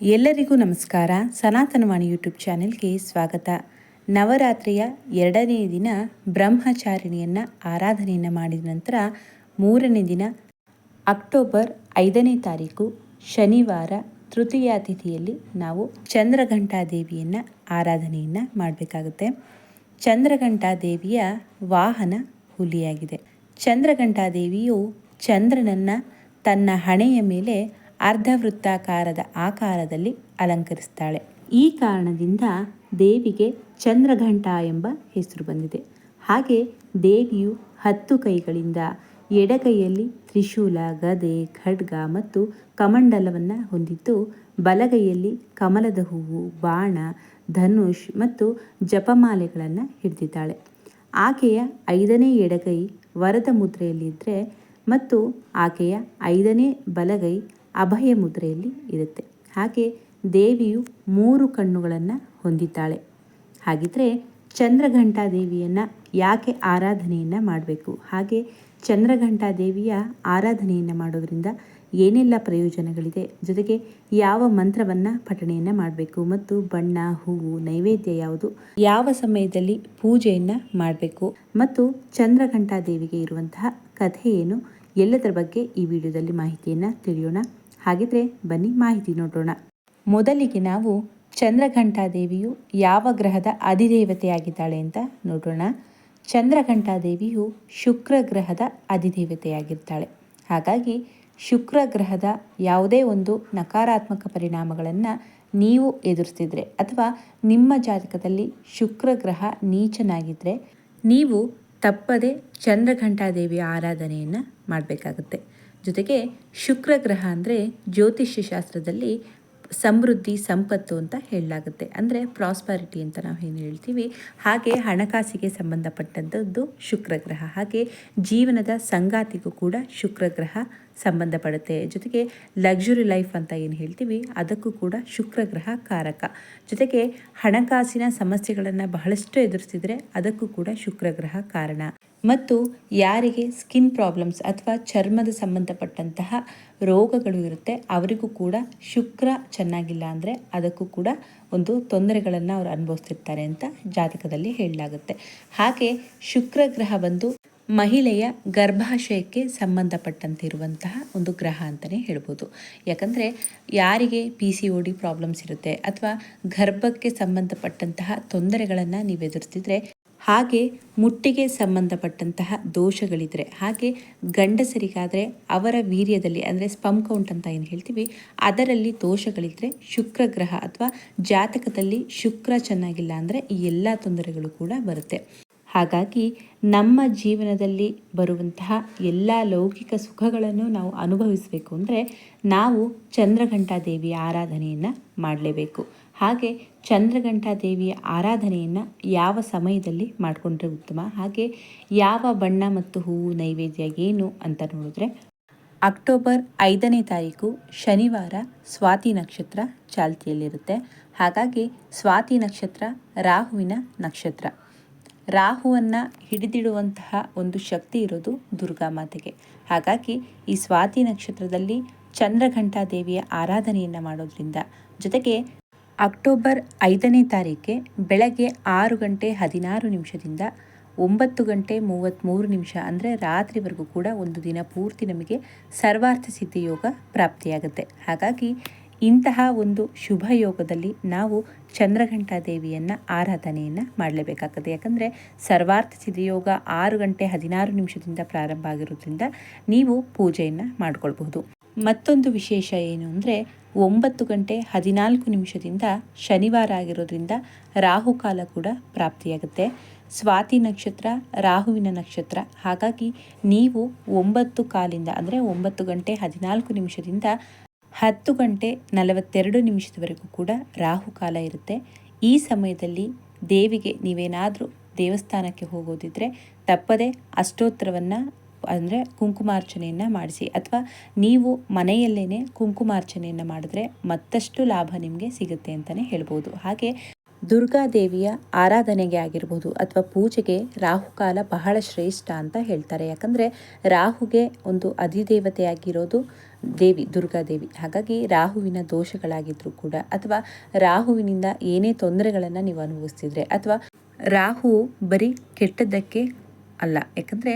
ಎಲ್ಲರಿಗೂ ನಮಸ್ಕಾರ. ಸನಾತನವಾಣಿ ಯೂಟ್ಯೂಬ್ ಚಾನೆಲ್ಗೆ ಸ್ವಾಗತ. ನವರಾತ್ರಿಯ ಎರಡನೇ ದಿನ ಬ್ರಹ್ಮಚಾರಿಣಿಯನ್ನು ಆರಾಧನೆಯನ್ನು ಮಾಡಿದ ನಂತರ ಮೂರನೇ ದಿನ ಅಕ್ಟೋಬರ್ ಐದನೇ ತಾರೀಕು ಶನಿವಾರ ತೃತೀಯ ತಿಥಿಯಲ್ಲಿ ನಾವು ಚಂದ್ರಘಂಟಾದೇವಿಯನ್ನು ಆರಾಧನೆಯನ್ನು ಮಾಡಬೇಕಾಗುತ್ತೆ. ಚಂದ್ರಘಂಟಾದೇವಿಯ ವಾಹನ ಹುಲಿಯಾಗಿದೆ. ಚಂದ್ರಘಂಟಾದೇವಿಯು ಚಂದ್ರನನ್ನು ತನ್ನ ಹಣೆಯ ಮೇಲೆ ಅರ್ಧವೃತ್ತಾಕಾರದ ಆಕಾರದಲ್ಲಿ ಅಲಂಕರಿಸ್ತಾಳೆ. ಈ ಕಾರಣದಿಂದ ದೇವಿಗೆ ಚಂದ್ರಘಂಟ ಎಂಬ ಹೆಸರು ಬಂದಿದೆ. ಹಾಗೆ ದೇವಿಯು ಹತ್ತು ಕೈಗಳಿಂದ ಎಡಗೈಯಲ್ಲಿ ತ್ರಿಶೂಲ, ಗದೆ, ಖಡ್ಗ ಮತ್ತು ಕಮಂಡಲವನ್ನು ಹೊಂದಿದ್ದು, ಬಲಗೈಯಲ್ಲಿ ಕಮಲದ ಹೂವು, ಬಾಣ, ಧನುಷ್ ಮತ್ತು ಜಪಮಾಲೆಗಳನ್ನು ಹಿಡಿದಿದ್ದಾಳೆ. ಆಕೆಯ ಐದನೇ ಎಡಗೈ ವರದ ಮುದ್ರೆಯಲ್ಲಿದ್ದರೆ ಮತ್ತು ಆಕೆಯ ಐದನೇ ಬಲಗೈ ಅಭಯ ಮುದ್ರೆಯಲ್ಲಿ ಇರುತ್ತೆ. ಹಾಗೆ ದೇವಿಯು ಮೂರು ಕಣ್ಣುಗಳನ್ನು ಹೊಂದಿದ್ದಾಳೆ. ಹಾಗಿದ್ರೆ ಚಂದ್ರಘಂಟಾ ದೇವಿಯನ್ನು ಯಾಕೆ ಆರಾಧನೆಯನ್ನು ಮಾಡಬೇಕು? ಹಾಗೆ ಚಂದ್ರಘಂಟಾ ದೇವಿಯ ಆರಾಧನೆಯನ್ನು ಮಾಡೋದರಿಂದ ಏನೆಲ್ಲ ಪ್ರಯೋಜನಗಳಿದೆ? ಜೊತೆಗೆ ಯಾವ ಮಂತ್ರವನ್ನು ಪಠಣೆಯನ್ನು ಮಾಡಬೇಕು? ಮತ್ತು ಬಣ್ಣ, ಹೂವು, ನೈವೇದ್ಯ ಯಾವುದು? ಯಾವ ಸಮಯದಲ್ಲಿ ಪೂಜೆಯನ್ನು ಮಾಡಬೇಕು? ಮತ್ತು ಚಂದ್ರಘಂಟಾ ದೇವಿಗೆ ಇರುವಂತಹ ಕಥೆ ಏನು? ಎಲ್ಲದರ ಬಗ್ಗೆ ಈ ವಿಡಿಯೋದಲ್ಲಿ ಮಾಹಿತಿಯನ್ನು ತಿಳಿಯೋಣ. ಹಾಗಿದ್ರೆ ಬನ್ನಿ ಮಾಹಿತಿ ನೋಡೋಣ. ಮೊದಲಿಗೆ ನಾವು ಚಂದ್ರಘಂಟಾದೇವಿಯು ಯಾವ ಗ್ರಹದ ಅಧಿದೇವತೆಯಾಗಿದ್ದಾಳೆ ಅಂತ ನೋಡೋಣ. ಚಂದ್ರಘಂಟಾದೇವಿಯು ಶುಕ್ರ ಗ್ರಹದ ಅಧಿದೇವತೆಯಾಗಿರ್ತಾಳೆ. ಹಾಗಾಗಿ ಶುಕ್ರ ಗ್ರಹದ ಯಾವುದೇ ಒಂದು ನಕಾರಾತ್ಮಕ ಪರಿಣಾಮಗಳನ್ನು ನೀವು ಎದುರಿಸ್ತಿದ್ರೆ ಅಥವಾ ನಿಮ್ಮ ಜಾತಕದಲ್ಲಿ ಶುಕ್ರ ಗ್ರಹ ನೀಚನಾಗಿದ್ದರೆ ನೀವು ತಪ್ಪದೆ ಚಂದ್ರಘಂಟಾದೇವಿಯ ಆರಾಧನೆಯನ್ನು ಮಾಡಬೇಕಾಗುತ್ತೆ. ಜೊತೆಗೆ ಶುಕ್ರ ಗ್ರಹ ಅಂದರೆ ಜ್ಯೋತಿಷ್ಯ ಶಾಸ್ತ್ರದಲ್ಲಿ ಸಮೃದ್ಧಿ, ಸಂಪತ್ತು ಅಂತ ಹೇಳಲಾಗುತ್ತೆ. ಅಂದರೆ ಪ್ರಾಸ್ಪರಿಟಿ ಅಂತ ನಾವು ಏನು ಹೇಳ್ತೀವಿ. ಹಾಗೆ ಹಣಕಾಸಿಗೆ ಸಂಬಂಧಪಟ್ಟಂಥದ್ದು ಶುಕ್ರಗ್ರಹ. ಹಾಗೆ ಜೀವನದ ಸಂಗಾತಿಗೂ ಕೂಡ ಶುಕ್ರ ಗ್ರಹ ಸಂಬಂಧಪಡುತ್ತೆ. ಜೊತೆಗೆ ಲಕ್ಸುರಿ ಲೈಫ್ ಅಂತ ಏನು ಹೇಳ್ತೀವಿ, ಅದಕ್ಕೂ ಕೂಡ ಶುಕ್ರ ಗ್ರಹ ಕಾರಕ. ಜೊತೆಗೆ ಹಣಕಾಸಿನ ಸಮಸ್ಯೆಗಳನ್ನು ಬಹಳಷ್ಟು ಎದುರಿಸಿದರೆ ಅದಕ್ಕೂ ಕೂಡ ಶುಕ್ರ ಗ್ರಹ ಕಾರಣ. ಮತ್ತು ಯಾರಿಗೆ ಸ್ಕಿನ್ ಪ್ರಾಬ್ಲಮ್ಸ್ ಅಥವಾ ಚರ್ಮದ ಸಂಬಂಧಪಟ್ಟಂತಹ ರೋಗಗಳು ಇರುತ್ತೆ, ಅವರಿಗೂ ಕೂಡ ಶುಕ್ರ ಚೆನ್ನಾಗಿಲ್ಲ ಅಂದರೆ ಅದಕ್ಕೂ ಕೂಡ ಒಂದು ತೊಂದರೆಗಳನ್ನು ಅವರು ಅನುಭವಿಸ್ತಿರ್ತಾರೆ ಅಂತ ಜಾತಕದಲ್ಲಿ ಹೇಳಲಾಗುತ್ತೆ. ಹಾಗೆ ಶುಕ್ರ ಗ್ರಹ ಬಂದು ಮಹಿಳೆಯ ಗರ್ಭಾಶಯಕ್ಕೆ ಸಂಬಂಧಪಟ್ಟಂತಿರುವಂತಹ ಒಂದು ಗ್ರಹ ಅಂತಲೇ ಹೇಳ್ಬೋದು. ಯಾಕಂದರೆ ಯಾರಿಗೆ P C O D problems ಇರುತ್ತೆ ಅಥವಾ ಗರ್ಭಕ್ಕೆ ಸಂಬಂಧಪಟ್ಟಂತಹ ತೊಂದರೆಗಳನ್ನು ನೀವು ಎದುರಿಸ್ತಿದ್ರೆ ಹಾಗೆ ಮುಟ್ಟಿಗೆ ಸಂಬಂಧಪಟ್ಟಂತಹ ದೋಷಗಳಿದ್ರೆ, ಹಾಗೆ ಗಂಡಸರಿಗಾದರೆ ಅವರ ವೀರ್ಯದಲ್ಲಿ ಅಂದರೆ ಸ್ಪಮ್ ಕೌಂಟ್ ಅಂತ ಏನು ಹೇಳ್ತೀವಿ, ಅದರಲ್ಲಿ ದೋಷಗಳಿದ್ರೆ ಶುಕ್ರ ಗ್ರಹ ಅಥವಾ ಜಾತಕದಲ್ಲಿ ಶುಕ್ರ ಚೆನ್ನಾಗಿಲ್ಲ ಅಂದರೆ ಈ ಎಲ್ಲ ತೊಂದರೆಗಳು ಕೂಡ ಬರುತ್ತೆ. ಹಾಗಾಗಿ ನಮ್ಮ ಜೀವನದಲ್ಲಿ ಬರುವಂತಹ ಎಲ್ಲ ಲೌಕಿಕ ಸುಖಗಳನ್ನು ನಾವು ಅನುಭವಿಸಬೇಕು ಅಂದರೆ ನಾವು ಚಂದ್ರಘಂಟಾ ದೇವಿಯ ಆರಾಧನೆಯನ್ನು ಮಾಡಲೇಬೇಕು. ಹಾಗೆ ಚಂದ್ರಘಂಟಾ ದೇವಿಯ ಆರಾಧನೆಯನ್ನು ಯಾವ ಸಮಯದಲ್ಲಿ ಮಾಡಿಕೊಂಡ್ರೆ ಉತ್ತಮ? ಹಾಗೆ ಯಾವ ಬಣ್ಣ ಮತ್ತು ಹೂವು ನೈವೇದ್ಯ ಏನು ಅಂತ ನೋಡಿದ್ರೆ ಅಕ್ಟೋಬರ್ ಐದನೇ ತಾರೀಕು ಶನಿವಾರ ಸ್ವಾತಿ ನಕ್ಷತ್ರ ಚಾಲ್ತಿಯಲ್ಲಿರುತ್ತೆ. ಹಾಗಾಗಿ ಸ್ವಾತಿ ನಕ್ಷತ್ರ ರಾಹುವಿನ ನಕ್ಷತ್ರ. ರಾಹುವನ್ನು ಹಿಡಿದಿಡುವಂತಹ ಒಂದು ಶಕ್ತಿ ಇರೋದು ದುರ್ಗಾ ಮಾತೆಗೆ. ಹಾಗಾಗಿ ಈ ಸ್ವಾತಿ ನಕ್ಷತ್ರದಲ್ಲಿ ಚಂದ್ರಘಂಟಾ ದೇವಿಯ ಆರಾಧನೆಯನ್ನು ಮಾಡೋದ್ರಿಂದ ಜೊತೆಗೆ ಅಕ್ಟೋಬರ್ ಐದನೇ ತಾರೀಕೆ ಬೆಳಗ್ಗೆ ಆರು ಗಂಟೆ ಹದಿನಾರು ನಿಮಿಷದಿಂದ ಒಂಬತ್ತು ಗಂಟೆ ಮೂವತ್ತ್ಮೂರು ನಿಮಿಷ ಅಂದರೆ ರಾತ್ರಿವರೆಗೂ ಕೂಡ ಒಂದು ದಿನ ಪೂರ್ತಿ ನಮಗೆ ಸರ್ವಾರ್ಥ ಸಿದ್ಧಿ ಯೋಗ ಪ್ರಾಪ್ತಿಯಾಗುತ್ತೆ. ಹಾಗಾಗಿ ಇಂತಹ ಒಂದು ಶುಭ ಯೋಗದಲ್ಲಿ ನಾವು ಚಂದ್ರಘಂಟಾ ದೇವಿಯನ್ನು ಆರಾಧನೆಯನ್ನು ಮಾಡಲೇಬೇಕಾಗ್ತದೆ. ಯಾಕಂದರೆ ಸರ್ವಾರ್ಥ ಸಿದ್ಧಿಯೋಗ ಆರು ಗಂಟೆ ಹದಿನಾರು ನಿಮಿಷದಿಂದ ಪ್ರಾರಂಭ ಆಗಿರೋದ್ರಿಂದ ನೀವು ಪೂಜೆಯನ್ನು ಮಾಡಿಕೊಳ್ಬಹುದು. ಮತ್ತೊಂದು ವಿಶೇಷ ಏನು ಅಂದರೆ ಒಂಬತ್ತು ಗಂಟೆ ಹದಿನಾಲ್ಕು ನಿಮಿಷದಿಂದ ಶನಿವಾರ ಆಗಿರೋದ್ರಿಂದ ರಾಹುಕಾಲ ಕೂಡ ಪ್ರಾಪ್ತಿಯಾಗುತ್ತೆ. ಸ್ವಾತಿ ನಕ್ಷತ್ರ, ರಾಹುವಿನ ನಕ್ಷತ್ರ, ಹಾಗಾಗಿ ನೀವು ಒಂಬತ್ತು ಕಾಲಿಂದ ಅಂದರೆ ಒಂಬತ್ತು ಗಂಟೆ ಹದಿನಾಲ್ಕು ನಿಮಿಷದಿಂದ ಹತ್ತು ಗಂಟೆ ನಲವತ್ತೆರಡು ನಿಮಿಷದವರೆಗೂ ಕೂಡ ರಾಹುಕಾಲ ಇರುತ್ತೆ. ಈ ಸಮಯದಲ್ಲಿ ದೇವಿಗೆ ನೀವೇನಾದರೂ ದೇವಸ್ಥಾನಕ್ಕೆ ಹೋಗೋದಿದ್ರೆ ತಪ್ಪದೆ ಅಷ್ಟೋತ್ತರವನ್ನು ಅಂದರೆ ಕುಂಕುಮಾರ್ಚನೆಯನ್ನು ಮಾಡಿಸಿ. ಅಥವಾ ನೀವು ಮನೆಯಲ್ಲೇ ಕುಂಕುಮಾರ್ಚನೆಯನ್ನು ಮಾಡಿದ್ರೆ ಮತ್ತಷ್ಟು ಲಾಭ ನಿಮಗೆ ಸಿಗುತ್ತೆ ಅಂತಲೇ ಹೇಳ್ಬೋದು. ಹಾಗೆ ದುರ್ಗಾದೇವಿಯ ಆರಾಧನೆಗೆ ಆಗಿರ್ಬೋದು ಅಥವಾ ಪೂಜೆಗೆ ರಾಹುಕಾಲ ಬಹಳ ಶ್ರೇಷ್ಠ ಅಂತ ಹೇಳ್ತಾರೆ. ಯಾಕಂದರೆ ರಾಹುಗೆ ಒಂದು ಅಧಿದೇವತೆಯಾಗಿರೋದು ದೇವಿ ದುರ್ಗಾದೇವಿ ಹಾಗಾಗಿ ರಾಹುವಿನ ದೋಷಗಳಾಗಿದ್ದರೂ ಕೂಡ ಅಥವಾ ರಾಹುವಿನಿಂದ ಏನೇ ತೊಂದರೆಗಳನ್ನು ನೀವು ಅನುಭವಿಸ್ತಿದ್ರೆ ಅಥವಾ ರಾಹು ಬರೀ ಕೆಟ್ಟದ್ದಕ್ಕೆ ಅಲ್ಲ. ಯಾಕಂದರೆ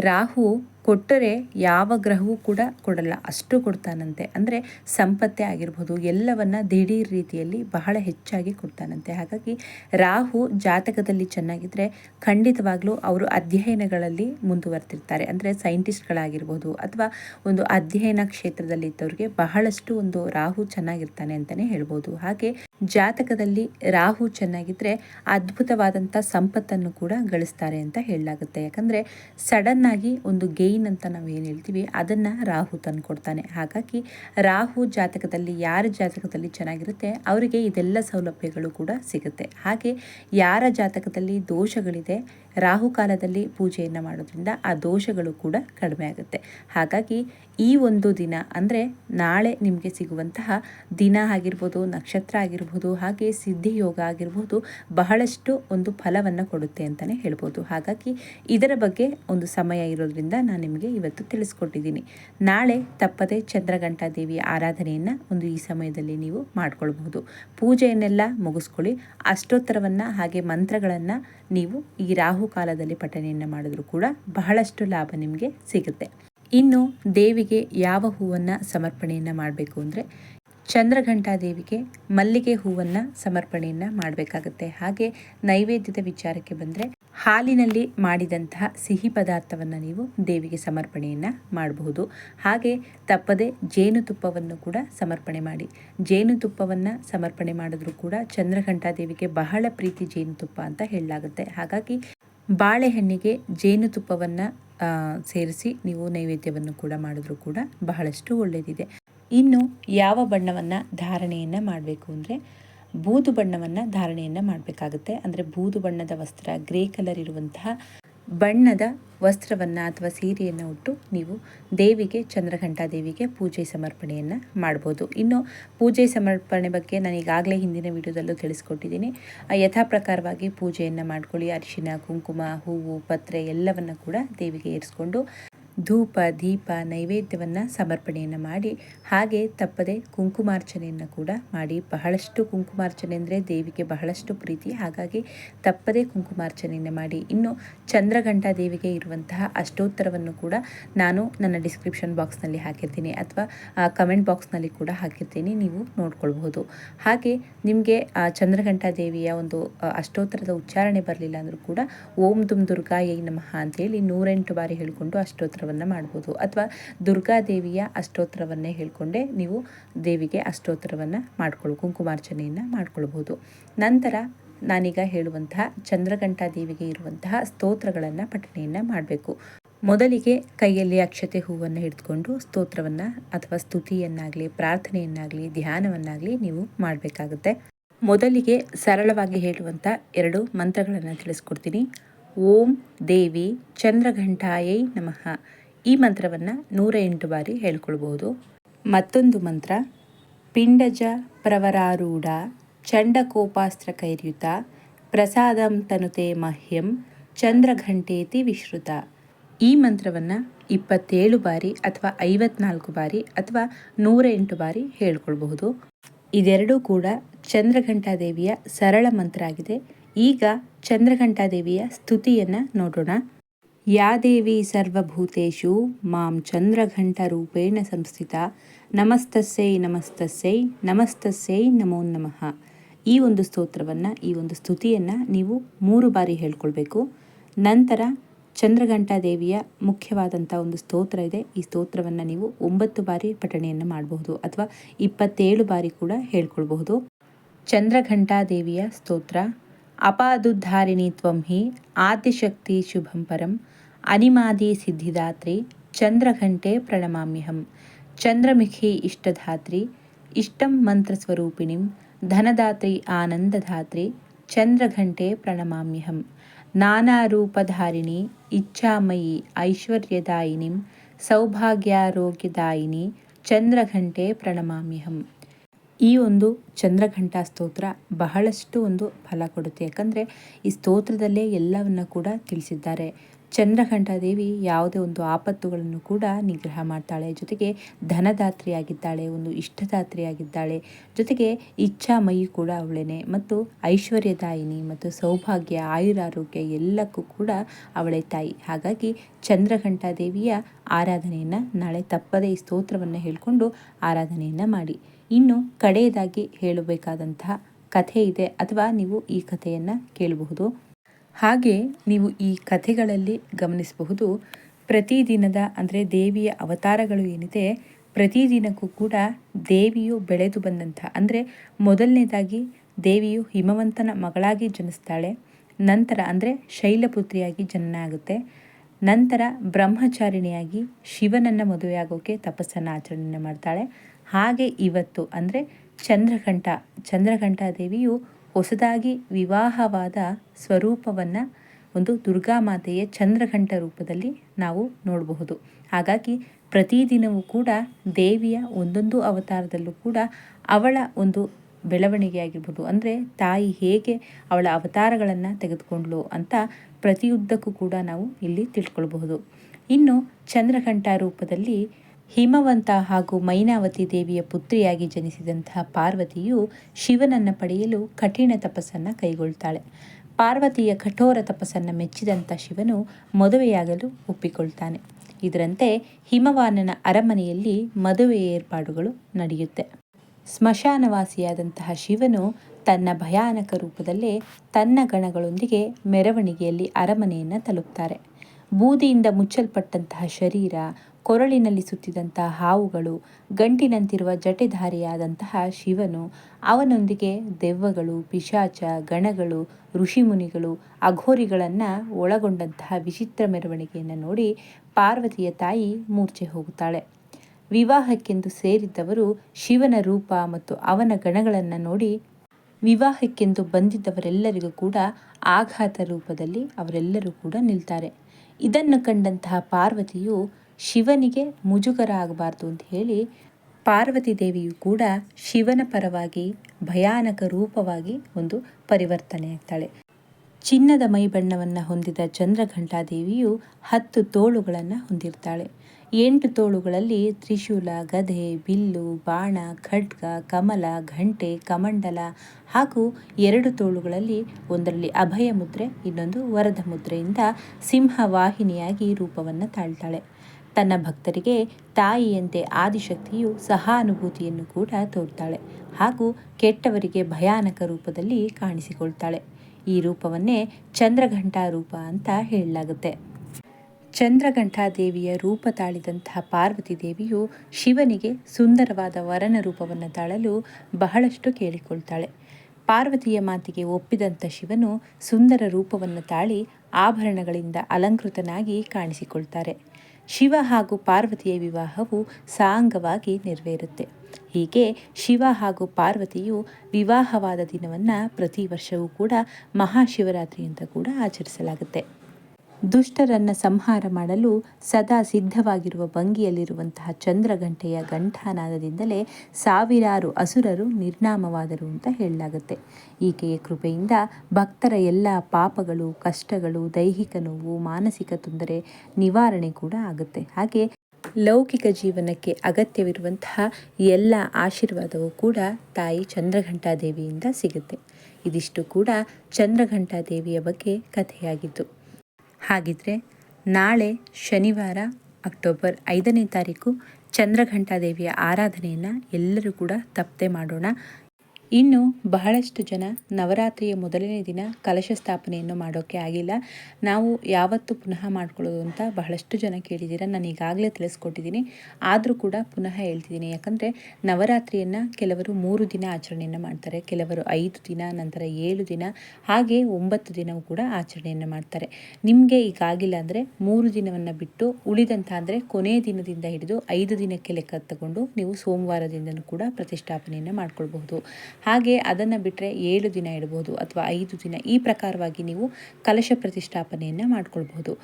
ರಾಹು ಕೊಟ್ಟರೆ ಯಾವ ಗ್ರಹವೂ ಕೂಡ ಕೊಡಲ್ಲ. ಅಷ್ಟು ಕೊಡ್ತಾನಂತೆ. ಅಂದರೆ ಸಂಪತ್ತೇ ಆಗಿರ್ಬೋದು. ಎಲ್ಲವನ್ನು ದಿಢೀರ್ ರೀತಿಯಲ್ಲಿ ಬಹಳ ಹೆಚ್ಚಾಗಿ ಕೊಡ್ತಾನಂತೆ. ಹಾಗಾಗಿ ರಾಹು ಜಾತಕದಲ್ಲಿ ಚೆನ್ನಾಗಿದ್ದರೆ ಖಂಡಿತವಾಗ್ಲೂ ಅವರು ಅಧ್ಯಯನಗಳಲ್ಲಿ ಮುಂದುವರೆತಿರ್ತಾರೆ. ಅಂದರೆ ಸೈಂಟಿಸ್ಟ್ಗಳಾಗಿರ್ಬೋದು ಅಥವಾ ಒಂದು ಅಧ್ಯಯನ ಕ್ಷೇತ್ರದಲ್ಲಿ ಇದ್ದವ್ರಿಗೆ ಬಹಳಷ್ಟು ಒಂದು ರಾಹು ಚೆನ್ನಾಗಿರ್ತಾನೆ ಅಂತಲೇ ಹೇಳ್ಬೋದು. ಹಾಗೆ ಜಾತಕದಲ್ಲಿ ರಾಹು ಚೆನ್ನಾಗಿದ್ದರೆ ಅದ್ಭುತವಾದಂಥ ಸಂಪತ್ತನ್ನು ಕೂಡ ಗಳಿಸ್ತಾರೆ ಅಂತ ಹೇಳಲಾಗುತ್ತೆ. ಯಾಕಂದರೆ ಸಡನ್ನಾಗಿ ಒಂದು ಒಂದು ಗೇಯ್ನ್ ಅಂತ ನಾವು ಏನು ಹೇಳ್ತೀವಿ, ಅದನ್ನು ರಾಹು ತಂದು ಕೊಡ್ತಾನೆ ಹಾಗಾಗಿ ರಾಹು ಜಾತಕದಲ್ಲಿ ಯಾರ ಜಾತಕದಲ್ಲಿ ಚೆನ್ನಾಗಿರುತ್ತೆ, ಅವರಿಗೆ ಇದೆಲ್ಲ ಸೌಲಭ್ಯಗಳು ಕೂಡ ಸಿಗುತ್ತೆ. ಹಾಗೆ ಯಾರ ಜಾತಕದಲ್ಲಿ ದೋಷಗಳಿದೆ ರಾಹುಕಾಲದಲ್ಲಿ ಪೂಜೆಯನ್ನು ಮಾಡೋದ್ರಿಂದ ಆ ದೋಷಗಳು ಕೂಡ ಕಡಿಮೆ ಆಗುತ್ತೆ. ಹಾಗಾಗಿ ಈ ಒಂದು ದಿನ ಅಂದರೆ ನಾಳೆ ನಿಮಗೆ ಸಿಗುವಂತಹ ದಿನ ಆಗಿರ್ಬೋದು, ನಕ್ಷತ್ರ ಆಗಿರ್ಬೋದು, ಹಾಗೆ ಸಿದ್ಧಿಯೋಗ ಆಗಿರ್ಬೋದು ಬಹಳಷ್ಟು ಒಂದು ಫಲವನ್ನು ಕೊಡುತ್ತೆ ಅಂತಲೇ ಹೇಳ್ಬೋದು. ಹಾಗಾಗಿ ಇದರ ಬಗ್ಗೆ ಒಂದು ಸಮಯ ಇರೋದ್ರಿಂದ ನಾನು ನಿಮಗೆ ಇವತ್ತು ತಿಳಿಸ್ಕೊಟ್ಟಿದ್ದೀನಿ. ನಾಳೆ ತಪ್ಪದೆ ಚಂದ್ರಘಂಟಾ ದೇವಿಯ ಆರಾಧನೆಯನ್ನು ಒಂದು ಈ ಸಮಯದಲ್ಲಿ ನೀವು ಮಾಡ್ಕೊಳ್ಬಹುದು. ಪೂಜೆಯನ್ನೆಲ್ಲ ಮುಗಿಸ್ಕೊಳ್ಳಿ. ಅಷ್ಟೋತ್ತರವನ್ನು ಹಾಗೆ ಮಂತ್ರಗಳನ್ನು ನೀವು ಈ ರಾಹುಕಾಲದಲ್ಲಿ ಪಠನೆಯನ್ನು ಮಾಡಿದ್ರು ಕೂಡ ಬಹಳಷ್ಟು ಲಾಭ ನಿಮಗೆ ಸಿಗುತ್ತೆ. ಇನ್ನು ದೇವಿಗೆ ಯಾವ ಹೂವನ್ನು ಸಮರ್ಪಣೆಯನ್ನು ಮಾಡಬೇಕು ಅಂದರೆ ಚಂದ್ರಘಂಟಾ ದೇವಿಗೆ ಮಲ್ಲಿಗೆ ಹೂವನ್ನು ಸಮರ್ಪಣೆಯನ್ನು ಮಾಡಬೇಕಾಗುತ್ತೆ. ಹಾಗೆ ನೈವೇದ್ಯದ ವಿಚಾರಕ್ಕೆ ಬಂದರೆ ಹಾಲಿನಲ್ಲಿ ಮಾಡಿದಂತಹ ಸಿಹಿ ಪದಾರ್ಥವನ್ನು ನೀವು ದೇವಿಗೆ ಸಮರ್ಪಣೆಯನ್ನು ಮಾಡಬಹುದು. ಹಾಗೆ ತಪ್ಪದೆ ಜೇನುತುಪ್ಪವನ್ನು ಕೂಡ ಸಮರ್ಪಣೆ ಮಾಡಿ. ಜೇನುತುಪ್ಪವನ್ನು ಸಮರ್ಪಣೆ ಮಾಡಿದ್ರೂ ಕೂಡ ಚಂದ್ರಘಂಟಾ ದೇವಿಗೆ ಬಹಳ ಪ್ರೀತಿ ಜೇನುತುಪ್ಪ ಅಂತ ಹೇಳಲಾಗುತ್ತೆ. ಹಾಗಾಗಿ ಬಾಳೆಹಣ್ಣಿಗೆ ಜೇನುತುಪ್ಪವನ್ನು ಸೇರಿಸಿ ನೀವು ನೈವೇದ್ಯವನ್ನು ಕೂಡ ಮಾಡಿದ್ರೂ ಕೂಡ ಬಹಳಷ್ಟು ಒಳ್ಳೆಯದಿದೆ ಇನ್ನು ಯಾವ ಬಣ್ಣವನ್ನು ಧಾರಣೆಯನ್ನು ಮಾಡಬೇಕು ಅಂದರೆ ಬೂದು ಬಣ್ಣವನ್ನು ಧಾರಣೆಯನ್ನು ಮಾಡಬೇಕಾಗುತ್ತೆ. ಅಂದರೆ ಬೂದು ಬಣ್ಣದ ವಸ್ತ್ರ, ಗ್ರೇ ಕಲರ್ ಇರುವಂತಹ ಬಣ್ಣದ ವಸ್ತ್ರವನ್ನು ಅಥವಾ ಸೀರೆಯನ್ನು ಉಟ್ಟು ನೀವು ದೇವಿಗೆ, ಚಂದ್ರಘಂಟಾ ದೇವಿಗೆ ಪೂಜೆ ಸಮರ್ಪಣೆಯನ್ನು ಮಾಡ್ಬೋದು. ಇನ್ನು ಪೂಜೆ ಸಮರ್ಪಣೆ ಬಗ್ಗೆ ನಾನು ಈಗಾಗಲೇ ಹಿಂದಿನ ವಿಡಿಯೋದಲ್ಲೂ ತಿಳಿಸ್ಕೊಟ್ಟಿದ್ದೀನಿ. ಯಥಾ ಪ್ರಕಾರವಾಗಿ ಪೂಜೆಯನ್ನು ಮಾಡ್ಕೊಳ್ಳಿ. ಅರಿಶಿನ, ಕುಂಕುಮ, ಹೂವು, ಪತ್ರೆ ಎಲ್ಲವನ್ನು ಕೂಡ ದೇವಿಗೆ ಏರಿಸ್ಕೊಂಡು ಧೂಪ, ದೀಪ, ನೈವೇದ್ಯವನ್ನು ಸಮರ್ಪಣೆಯನ್ನು ಮಾಡಿ, ಹಾಗೆ ತಪ್ಪದೆ ಕುಂಕುಮಾರ್ಚನೆಯನ್ನು ಕೂಡ ಮಾಡಿ. ಬಹಳಷ್ಟು ಕುಂಕುಮಾರ್ಚನೆ ಅಂದರೆ ದೇವಿಗೆ ಬಹಳಷ್ಟು ಪ್ರೀತಿ. ಹಾಗಾಗಿ ತಪ್ಪದೆ ಕುಂಕುಮಾರ್ಚನೆಯನ್ನು ಮಾಡಿ. ಇನ್ನು ಚಂದ್ರಘಂಟ ದೇವಿಗೆ ಇರುವಂತಹ ಅಷ್ಟೋತ್ತರವನ್ನು ಕೂಡ ನಾನು ನನ್ನ ಡಿಸ್ಕ್ರಿಪ್ಷನ್ ಬಾಕ್ಸ್ನಲ್ಲಿ ಹಾಕಿರ್ತೀನಿ ಅಥವಾ ಕಮೆಂಟ್ ಬಾಕ್ಸ್ನಲ್ಲಿ ಕೂಡ ಹಾಕಿರ್ತೀನಿ. ನೀವು ನೋಡ್ಕೊಳ್ಬಹುದು. ಹಾಗೆ ನಿಮಗೆ, ಆ, ಚಂದ್ರಘಂಟಾ ದೇವಿಯ ಒಂದು ಅಷ್ಟೋತ್ತರದ ಉಚ್ಚಾರಣೆ ಬರಲಿಲ್ಲ ಅಂದರೂ ಕೂಡ ಓಂ ದುಮ್ ದುರ್ಗಾ ಯೈ ನಮಃ ಅಂತೇಳಿ ನೂರೆಂಟು ಬಾರಿ ಹೇಳಿಕೊಂಡು ಅಷ್ಟೋತ್ತರ ಅಷ್ಟೋತ್ತರವನ್ನು ಮಾಡ್ಬೋದು. ಅಥವಾ ದುರ್ಗಾದೇವಿಯ ಅಷ್ಟೋತ್ರವನ್ನೇ ಹೇಳ್ಕೊಂಡೇ ನೀವು ದೇವಿಗೆ ಅಷ್ಟೋತ್ತರವನ್ನು ಮಾಡ್ಕೊಳ್ಳು ಕುಂಕುಮಾರ್ಚನೆಯನ್ನು ಮಾಡ್ಕೊಳ್ಬೋದು. ನಂತರ ನಾನೀಗ ಹೇಳುವಂತಹ ಚಂದ್ರಘಂಟಾ ದೇವಿಗೆ ಇರುವಂತಹ ಸ್ತೋತ್ರಗಳನ್ನು ಪಠಣೆಯನ್ನು ಮಾಡಬೇಕು. ಮೊದಲಿಗೆ ಕೈಯಲ್ಲಿ ಅಕ್ಷತೆ ಹೂವನ್ನು ಹಿಡಿದುಕೊಂಡು ಸ್ತೋತ್ರವನ್ನು ಅಥವಾ ಸ್ತುತಿಯನ್ನಾಗಲಿ, ಪ್ರಾರ್ಥನೆಯನ್ನಾಗಲಿ, ಧ್ಯಾನವನ್ನಾಗಲಿ ನೀವು ಮಾಡಬೇಕಾಗುತ್ತೆ. ಮೊದಲಿಗೆ ಸರಳವಾಗಿ ಹೇಳುವಂಥ ಎರಡು ಮಂತ್ರಗಳನ್ನು ತಿಳಿಸ್ಕೊಡ್ತೀನಿ. ಓಂ ದೇವಿ ಚಂದ್ರಘಂಟಾಯೈ ನಮಃ. ಈ ಮಂತ್ರವನ್ನು ನೂರ ಎಂಟು ಬಾರಿ ಹೇಳ್ಕೊಳ್ಬೋದು. ಮತ್ತೊಂದು ಮಂತ್ರ, ಪಿಂಡಜ ಪ್ರವರಾರೂಢ ಚಂಡಕೋಪಾಸ್ತ್ರ ಕೈರ್ಯುತ ಪ್ರಸಾದಂ ತನುತೆ ಮಹ್ಯಂ ಚಂದ್ರಘಂಟೇತಿ ವಿಶ್ರುತ. ಈ ಮಂತ್ರವನ್ನು ಇಪ್ಪತ್ತೇಳು ಬಾರಿ ಅಥವಾ ಐವತ್ನಾಲ್ಕು ಬಾರಿ ಅಥವಾ ನೂರ ಎಂಟು ಬಾರಿ ಹೇಳ್ಕೊಳ್ಬಹುದು. ಇದೆರಡೂ ಕೂಡ ಚಂದ್ರಘಂಟಾದೇವಿಯ ಸರಳ ಮಂತ್ರ ಆಗಿದೆ. ಈಗ ಚಂದ್ರಘಂಟಾದೇವಿಯ ಸ್ತುತಿಯನ್ನು ನೋಡೋಣ. ಯಾ ದೇವಿ ಸರ್ವಭೂತೇಶು ಮಾಂ ಚಂದ್ರಘಂಟ ರೂಪೇಣ ಸಂಸ್ಥಿತ. ನಮಸ್ತಸ್ಸೈ ನಮಸ್ತಸ್ಸೈ ನಮಸ್ತಸ್ಸೈ ನಮೋ ನಮಃ. ಈ ಒಂದು ಸ್ತೋತ್ರವನ್ನು, ಈ ಒಂದು ಸ್ತುತಿಯನ್ನು ನೀವು ಮೂರು ಬಾರಿ ಹೇಳ್ಕೊಳ್ಬೇಕು. ನಂತರ ಚಂದ್ರಘಂಟಾದೇವಿಯ ಮುಖ್ಯವಾದಂಥ ಒಂದು ಸ್ತೋತ್ರ ಇದೆ. ಈ ಸ್ತೋತ್ರವನ್ನು ನೀವು ಒಂಬತ್ತು ಬಾರಿ ಪಠಣೆಯನ್ನು ಮಾಡಬಹುದು ಅಥವಾ ಇಪ್ಪತ್ತೇಳು ಬಾರಿ ಕೂಡ ಹೇಳ್ಕೊಳ್ಬಹುದು. ಚಂದ್ರಘಂಟಾದೇವಿಯ ಸ್ತೋತ್ರ. అపాదుద్ధారిణి త్వం హి ఆద్యశక్తి శుభం పరం అనిమాది సిద్ధిదాత్రి చంద్రఘంటే ప్రణమామ్యహం చంద్రమిఖి ఇష్టధాత్రి ఇష్టం మంత్రస్వరూపిణిం ధనదాత్రి ఆనందధాత్రి చంద్రఘంటే ప్రణమామ్యహం నానారూపధారిణి ఇచ్చామయి ఐశ్వర్యదాయినిం సౌభాగ్యారోగ్యదాయిని చంద్రఘంటే ప్రణమామ్యహం ಈ ಒಂದು ಚಂದ್ರಘಂಟಾ ಸ್ತೋತ್ರ ಬಹಳಷ್ಟು ಒಂದು ಫಲ ಕೊಡುತ್ತೆ. ಯಾಕಂದರೆ ಈ ಸ್ತೋತ್ರದಲ್ಲೇ ಎಲ್ಲವನ್ನು ಕೂಡ ತಿಳಿಸಿದ್ದಾರೆ. ಚಂದ್ರಘಂಟಾದೇವಿ ಯಾವುದೇ ಒಂದು ಆಪತ್ತುಗಳನ್ನು ಕೂಡ ನಿಗ್ರಹ ಮಾಡ್ತಾಳೆ. ಜೊತೆಗೆ ಧನದಾತ್ರಿಯಾಗಿದ್ದಾಳೆ, ಒಂದು ಇಷ್ಟದಾತ್ರಿಯಾಗಿದ್ದಾಳೆ. ಜೊತೆಗೆ ಇಚ್ಛಾಮಯಿ ಕೂಡ ಅವಳೇನೆ ಮತ್ತು ಐಶ್ವರ್ಯದಾಯಿನಿ ಮತ್ತು ಸೌಭಾಗ್ಯ, ಆಯುರಾರೋಗ್ಯ ಎಲ್ಲಕ್ಕೂ ಕೂಡ ಅವಳೇ ತಾಯಿ. ಹಾಗಾಗಿ ಚಂದ್ರಘಂಟಾದೇವಿಯ ಆರಾಧನೆಯನ್ನು ನಾಳೆ ತಪ್ಪದೇ ಈ ಸ್ತೋತ್ರವನ್ನು ಹೇಳಿಕೊಂಡು ಆರಾಧನೆಯನ್ನು ಮಾಡಿ. ಇನ್ನು ಕಡೆಯದಾಗಿ ಹೇಳಬೇಕಾದಂತಹ ಕಥೆ ಇದೆ ಅಥವಾ ನೀವು ಈ ಕಥೆಯನ್ನು ಕೇಳಬಹುದು. ಹಾಗೆ ನೀವು ಈ ಕಥೆಗಳಲ್ಲಿ ಗಮನಿಸಬಹುದು, ಪ್ರತಿದಿನದ ಅಂದರೆ ದೇವಿಯ ಅವತಾರಗಳು ಏನಿದೆ, ಪ್ರತಿದಿನಕ್ಕೂ ಕೂಡ ದೇವಿಯು ಬೆಳೆದು ಬಂದಂಥ ಅಂದರೆ ಮೊದಲನೇದಾಗಿ ದೇವಿಯು ಹಿಮವಂತನ ಮಗಳಾಗಿ ಜನಿಸ್ತಾಳೆ, ನಂತರ ಅಂದರೆ ಶೈಲಪುತ್ರಿಯಾಗಿ ಜನನ ಆಗುತ್ತೆ ನಂತರ ಬ್ರಹ್ಮಚಾರಿಣಿಯಾಗಿ ಶಿವನನ್ನು ಮದುವೆಯಾಗೋಕೆ ತಪಸ್ಸನ್ನು ಆಚರಣೆ ಮಾಡ್ತಾಳೆ ಹಾಗೆ ಇವತ್ತು ಅಂದರೆ ಚಂದ್ರಘಂಟ ಚಂದ್ರಘಂಠ ದೇವಿಯು ಹೊಸದಾಗಿ ವಿವಾಹವಾದ ಸ್ವರೂಪವನ್ನು ಒಂದು ದುರ್ಗಾ ಮಾತೆಯ ಚಂದ್ರಘಂಟ ರೂಪದಲ್ಲಿ ನಾವು ನೋಡಬಹುದು. ಹಾಗಾಗಿ ಪ್ರತಿದಿನವೂ ಕೂಡ ದೇವಿಯ ಒಂದೊಂದು ಅವತಾರದಲ್ಲೂ ಕೂಡ ಅವಳ ಒಂದು ಬೆಳವಣಿಗೆ ಆಗಿರ್ಬೋದು ಅಂದರೆ ತಾಯಿ ಹೇಗೆ ಅವಳ ಅವತಾರಗಳನ್ನು ತೆಗೆದುಕೊಂಡ್ಲು ಅಂತ ಪ್ರತಿಯುದ್ದಕ್ಕೂ ಕೂಡ ನಾವು ಇಲ್ಲಿ ತಿಳ್ಕೊಳ್ಬಹುದು. ಇನ್ನು ಚಂದ್ರಘಂಟ ರೂಪದಲ್ಲಿ ಹಿಮವಂತ ಹಾಗೂ ಮೈನಾವತಿ ದೇವಿಯ ಪುತ್ರಿಯಾಗಿ ಜನಿಸಿದಂತಹ ಪಾರ್ವತಿಯು ಶಿವನನ್ನು ಪಡೆಯಲು ಕಠಿಣ ತಪಸ್ಸನ್ನು ಕೈಗೊಳ್ತಾಳೆ. ಪಾರ್ವತಿಯ ಕಠೋರ ತಪಸ್ಸನ್ನು ಮೆಚ್ಚಿದಂಥ ಶಿವನು ಮದುವೆಯಾಗಲು ಒಪ್ಪಿಕೊಳ್ತಾನೆ. ಇದರಂತೆ ಹಿಮವಾನನ ಅರಮನೆಯಲ್ಲಿ ಮದುವೆ ಏರ್ಪಾಡುಗಳು ನಡೆಯುತ್ತೆ. ಸ್ಮಶಾನವಾಸಿಯಾದಂತಹ ಶಿವನು ತನ್ನ ಭಯಾನಕ ರೂಪದಲ್ಲೇ ತನ್ನ ಗಣಗಳೊಂದಿಗೆ ಮೆರವಣಿಗೆಯಲ್ಲಿ ಅರಮನೆಯನ್ನು ತಲುಪ್ತಾರೆ. ಬೂದಿಯಿಂದ ಮುಚ್ಚಲ್ಪಟ್ಟಂತಹ ಶರೀರ ಕೊರಳಿನಲ್ಲಿ ಸುತ್ತಿದಂತಹ ಹಾವುಗಳು, ಗಂಟಿನಂತಿರುವ ಜಟೆಧಾರಿಯಾದಂತಹ ಶಿವನು, ಅವನೊಂದಿಗೆ ದೆವ್ವಗಳು, ಪಿಶಾಚ, ಗಣಗಳು, ಋಷಿಮುನಿಗಳು, ಅಘೋರಿಗಳನ್ನು ಒಳಗೊಂಡಂತಹ ವಿಚಿತ್ರ ಮೆರವಣಿಗೆಯನ್ನು ನೋಡಿ ಪಾರ್ವತಿಯ ತಾಯಿ ಮೂರ್ಛೆ ಹೋಗುತ್ತಾಳೆ. ವಿವಾಹಕ್ಕೆಂದು ಸೇರಿದ್ದವರು ಶಿವನ ರೂಪ ಮತ್ತು ಅವನ ಗಣಗಳನ್ನು ನೋಡಿ ವಿವಾಹಕ್ಕೆಂದು ಬಂದಿದ್ದವರೆಲ್ಲರಿಗೂ ಕೂಡ ಆಘಾತ ರೂಪದಲ್ಲಿ ಅವರೆಲ್ಲರೂ ಕೂಡ ನಿಲ್ತಾರೆ. ಇದನ್ನು ಕಂಡಂತಹ ಪಾರ್ವತಿಯು ಶಿವನಿಗೆ ಮುಜುಗರ ಆಗಬಾರ್ದು ಅಂತ ಹೇಳಿ ಪಾರ್ವತಿ ದೇವಿಯು ಕೂಡ ಶಿವನ ಪರವಾಗಿ ಭಯಾನಕ ರೂಪವಾಗಿ ಒಂದು ಪರಿವರ್ತನೆ ಆಗ್ತಾಳೆ. ಚಿನ್ನದ ಮೈಬಣ್ಣವನ್ನು ಹೊಂದಿದ ಚಂದ್ರಘಂಟಾದೇವಿಯು ಹತ್ತು ತೋಳುಗಳನ್ನು ಹೊಂದಿರ್ತಾಳೆ. ಎಂಟು ತೋಳುಗಳಲ್ಲಿ ತ್ರಿಶೂಲ ಗದೆ ಬಿಲ್ಲು, ಬಾಣ, ಖಡ್ಗ, ಕಮಲ, ಘಂಟೆ, ಕಮಂಡಲ ಹಾಗೂ ಎರಡು ತೋಳುಗಳಲ್ಲಿ ಒಂದರಲ್ಲಿ ಅಭಯ ಮುದ್ರೆ, ಇನ್ನೊಂದು ವರದ ಮುದ್ರೆಯಿಂದ ಸಿಂಹವಾಹಿನಿಯಾಗಿ ರೂಪವನ್ನು ತಾಳ್ತಾಳೆ. ತನ್ನ ಭಕ್ತರಿಗೆ ತಾಯಿಯಂತೆ ಆದಿಶಕ್ತಿಯು ಸಹಾನುಭೂತಿಯನ್ನು ಕೂಡ ತೋರ್ತಾಳೆ ಹಾಗೂ ಕೆಟ್ಟವರಿಗೆ ಭಯಾನಕ ರೂಪದಲ್ಲಿ ಕಾಣಿಸಿಕೊಳ್ತಾಳೆ. ಈ ರೂಪವನ್ನೇ ಚಂದ್ರಘಂಟಾ ರೂಪ ಅಂತ ಹೇಳಲಾಗುತ್ತೆ. ಚಂದ್ರಘಂಟಾ ದೇವಿಯ ರೂಪ ತಾಳಿದಂತಹ ಪಾರ್ವತಿ ದೇವಿಯು ಶಿವನಿಗೆ ಸುಂದರವಾದ ವರನ ರೂಪವನ್ನು ತಾಳಲು ಬಹಳಷ್ಟು ಕೇಳಿಕೊಳ್ತಾಳೆ. ಪಾರ್ವತಿಯ ಮಾತಿಗೆ ಒಪ್ಪಿದಂಥ ಶಿವನು ಸುಂದರ ರೂಪವನ್ನು ತಾಳಿ ಆಭರಣಗಳಿಂದ ಅಲಂಕೃತನಾಗಿ ಕಾಣಿಸಿಕೊಳ್ತಾರೆ. ಶಿವ ಹಾಗೂ ಪಾರ್ವತಿಯ ವಿವಾಹವು ಸಾಂಗವಾಗಿ ನೆರವೇರುತ್ತೆ. ಹೀಗೆ ಶಿವ ಹಾಗೂ ಪಾರ್ವತಿಯು ವಿವಾಹವಾದ ದಿನವನ್ನು ಪ್ರತಿ ವರ್ಷವೂ ಕೂಡ ಮಹಾಶಿವರಾತ್ರಿ ಅಂತ ಕೂಡ ಆಚರಿಸಲಾಗುತ್ತೆ. ದುಷ್ಟರನ್ನು ಸಂಹಾರ ಮಾಡಲು ಸದಾ ಸಿದ್ಧವಾಗಿರುವ ಭಂಗಿಯಲ್ಲಿರುವಂತಹ ಚಂದ್ರಗಂಟೆಯ ಗಂಠಾನಾದದಿಂದಲೇ ಸಾವಿರಾರು ಅಸುರರು ನಿರ್ನಾಮವಾದರು ಅಂತ ಹೇಳಲಾಗುತ್ತೆ. ಈಕೆಯ ಕೃಪೆಯಿಂದ ಭಕ್ತರ ಎಲ್ಲ ಪಾಪಗಳು, ಕಷ್ಟಗಳು, ದೈಹಿಕ ನೋವು, ಮಾನಸಿಕ ತೊಂದರೆ, ನಿವಾರಣೆ ಕೂಡ ಆಗುತ್ತೆ. ಹಾಗೆ ಲೌಕಿಕ ಜೀವನಕ್ಕೆ ಅಗತ್ಯವಿರುವಂತಹ ಎಲ್ಲ ಆಶೀರ್ವಾದವೂ ಕೂಡ ತಾಯಿ ಚಂದ್ರಘಂಟಾದೇವಿಯಿಂದ ಸಿಗುತ್ತೆ. ಇದಿಷ್ಟು ಕೂಡ ಚಂದ್ರಘಂಟಾದೇವಿಯ ಬಗ್ಗೆ ಕಥೆಯಾಗಿತ್ತು ಹಾಗಿದ್ರೆ ನಾಳೆ ಶನಿವಾರ ಅಕ್ಟೋಬರ್ ಐದನೇ ತಾರೀಕು ಚಂದ್ರಘಂಟಾದೇವಿಯ ಆರಾಧನೆಯನ್ನು ಎಲ್ಲರೂ ಕೂಡ ತಪ್ಪದೆ ಮಾಡೋಣ. ಇನ್ನು ಬಹಳಷ್ಟು ಜನ ನವರಾತ್ರಿಯ ಮೊದಲನೇ ದಿನ ಕಲಶ ಸ್ಥಾಪನೆಯನ್ನು ಮಾಡೋಕ್ಕೆ ಆಗಿಲ್ಲ. ನಾವು ಯಾವತ್ತು ಪುನಃ ಮಾಡ್ಕೊಳ್ಳೋದು ಅಂತ ಬಹಳಷ್ಟು ಜನ ಕೇಳಿದ್ದೀರ? ನಾನು ಈಗಾಗಲೇ ತಿಳಿಸ್ಕೊಟ್ಟಿದ್ದೀನಿ. ಆದರೂ ಕೂಡ ಪುನಃ ಹೇಳ್ತಿದ್ದೀನಿ. ಯಾಕಂದರೆ ನವರಾತ್ರಿಯನ್ನು ಕೆಲವರು ಮೂರು ದಿನ ಆಚರಣೆಯನ್ನು ಮಾಡ್ತಾರೆ, ಕೆಲವರು ಐದು ದಿನ, ನಂತರ ಏಳು ದಿನ, ಹಾಗೆ ಒಂಬತ್ತು ದಿನವೂ ಕೂಡ ಆಚರಣೆಯನ್ನು ಮಾಡ್ತಾರೆ. ನಿಮಗೆ ಈಗಾಗಿಲ್ಲ ಅಂದರೆ ಮೂರು ದಿನವನ್ನು ಬಿಟ್ಟು ಉಳಿದಂತ ಅಂದರೆ ಕೊನೆಯ ದಿನದಿಂದ ಹಿಡಿದು ಐದು ದಿನಕ್ಕೆ ಲೆಕ್ಕ ತಗೊಂಡು ನೀವು ಸೋಮವಾರದಿಂದನೂ ಕೂಡ ಪ್ರತಿಷ್ಠಾಪನೆಯನ್ನು ಮಾಡ್ಕೊಳ್ಬಹುದು. ಹಾಗೆ ಅದನ್ನು ಬಿಟ್ಟರೆ ಏಳು ದಿನ ಇಡಬಹುದು ಅಥವಾ ಐದು ದಿನ ಈ ಪ್ರಕಾರವಾಗಿ ನೀವು ಕಲಶ ಪ್ರತಿಷ್ಠಾಪನೆಯನ್ನು ಮಾಡ್ಕೊಳ್ಬಹುದು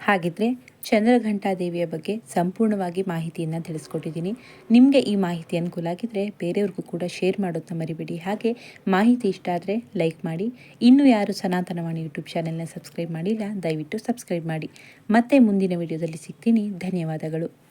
ಹಾಗಿದ್ರೆ ಚಂದ್ರಘಂಟಾದೇವಿಯ ಬಗ್ಗೆ ಸಂಪೂರ್ಣವಾಗಿ ಮಾಹಿತಿಯನ್ನು ತಿಳಿಸ್ಕೊಟ್ಟಿದ್ದೀನಿ. ನಿಮಗೆ ಈ ಮಾಹಿತಿ ಅನುಕೂಲ ಆಗಿದ್ದರೆ ಬೇರೆಯವ್ರಿಗೂ ಕೂಡ ಶೇರ್ ಮಾಡೋದನ್ನ ಮರಿಬೇಡಿ. ಹಾಗೆ ಮಾಹಿತಿ ಇಷ್ಟ ಆದರೆ ಲೈಕ್ ಮಾಡಿ. ಇನ್ನೂ ಯಾರು ಸನಾತನವಾಣಿ ಯೂಟ್ಯೂಬ್ ಚಾನೆಲ್ನ ಸಬ್ಸ್ಕ್ರೈಬ್ ಮಾಡಿಲ್ಲ, ದಯವಿಟ್ಟು ಸಬ್ಸ್ಕ್ರೈಬ್ ಮಾಡಿ. ಮತ್ತೆ ಮುಂದಿನ ವಿಡಿಯೋದಲ್ಲಿ ಸಿಗ್ತೀನಿ. ಧನ್ಯವಾದಗಳು.